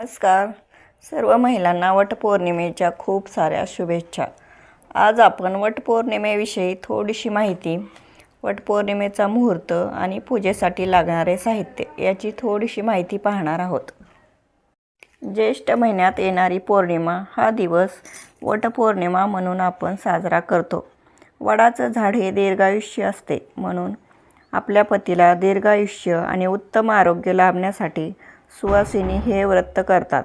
नमस्कार. सर्व महिलांना वटपौर्णिमेच्या खूप साऱ्या शुभेच्छा. आज आपण वटपौर्णिमेविषयी थोडीशी माहिती वटपौर्णिमेचा मुहूर्त आणि पूजेसाठी लागणारे साहित्य याची थोडीशी माहिती पाहणार आहोत. ज्येष्ठ महिन्यात येणारी पौर्णिमा हा दिवस वटपौर्णिमा म्हणून आपण साजरा करतो. वडाचं झाड हे दीर्घायुष्य असते म्हणून आपल्या पतीला दीर्घायुष्य आणि उत्तम आरोग्य लाभण्यासाठी सुवासिनी हे व्रत करतात.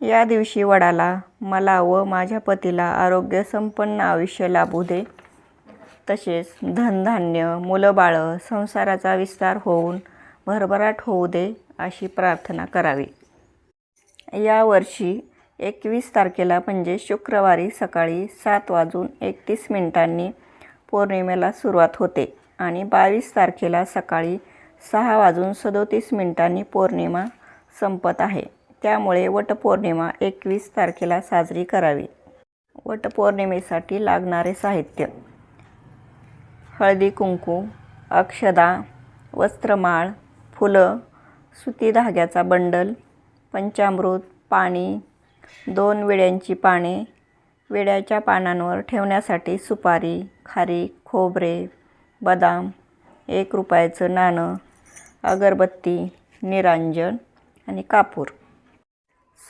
या दिवशी वडाला मला व माझ्या पतीला आरोग्य संपन्न आयुष्य लाभू दे. तसेच धनधान्य मुलंबाळं संसाराचा विस्तार होऊन भरभराट होऊ दे अशी प्रार्थना करावी. यावर्षी एकवीस तारखेला म्हणजे शुक्रवारी सकाळी सात वाजून एकतीस मिनिटांनी पौर्णिमेला सुरुवात होते आणि बावीस तारखेला सकाळी सहा वाजून सदोतीस मिनिटांनी पौर्णिमा संपत आहे. त्यामुळे वटपौर्णिमा एकवीस तारखेला साजरी करावी. वटपौर्णिमेसाठी लागणारे साहित्य. हळदी कुंकू अक्षदा वस्त्रमाळ फुलं सुती धाग्याचा बंडल पंचामृत पाणी दोन विड्यांची पाने विड्याच्या पानांवर ठेवण्यासाठी सुपारी खारी खोबरे बदाम एक रुपयाचं नाणं अगरबत्ती निरांजन आणि कापूर.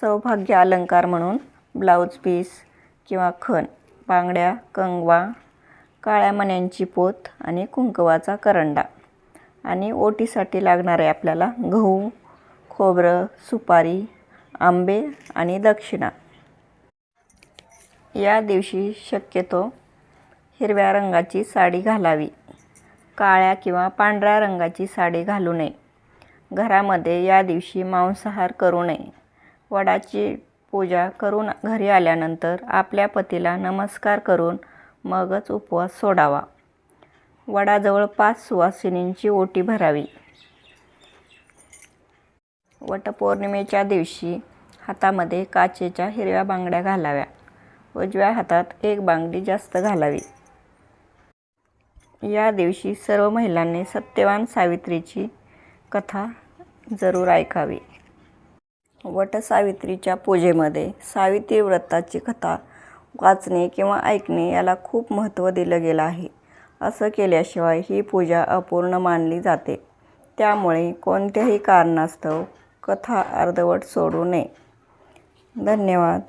सौभाग्य अलंकार म्हणून ब्लाऊज पीस किंवा खण बांगड्या कंगवा काळ्या मण्यांची पोत आणि कुंकवाचा करंडा. आणि ओटीसाठी लागणारे आपल्याला गहू खोबरं सुपारी आंबे आणि दक्षिणा. या दिवशी शक्यतो हिरव्या रंगाची साडी घालावी. काळ्या किंवा पांढऱ्या रंगाची साडी घालू नये. घरामध्ये या दिवशी मांसाहार करू नये. वडाची पूजा करून घरी आल्यानंतर आपल्या पतीला नमस्कार करून मगच उपवास सोडावा. वडाजवळ पाच सुवासिनींची ओटी भरावी. वटपौर्णिमेच्या दिवशी हातामध्ये काचेच्या हिरव्या बांगड्या घालाव्या उजव्या हातात एक बांगडी जास्त घालावी. या दिवशी सर्व महिलांनी सत्यवान सावित्रीची कथा जरूर ऐकावी. वटसावित्रीच्या पूजेमध्ये सावित्री व्रताची कथा वाचणे किंवा ऐकणे याला खूप महत्त्व दिलं गेलं आहे. असं केल्याशिवाय ही पूजा अपूर्ण मानली जाते. त्यामुळे कोणत्याही कारणास्तव कथा अर्धवट सोडू नये. धन्यवाद.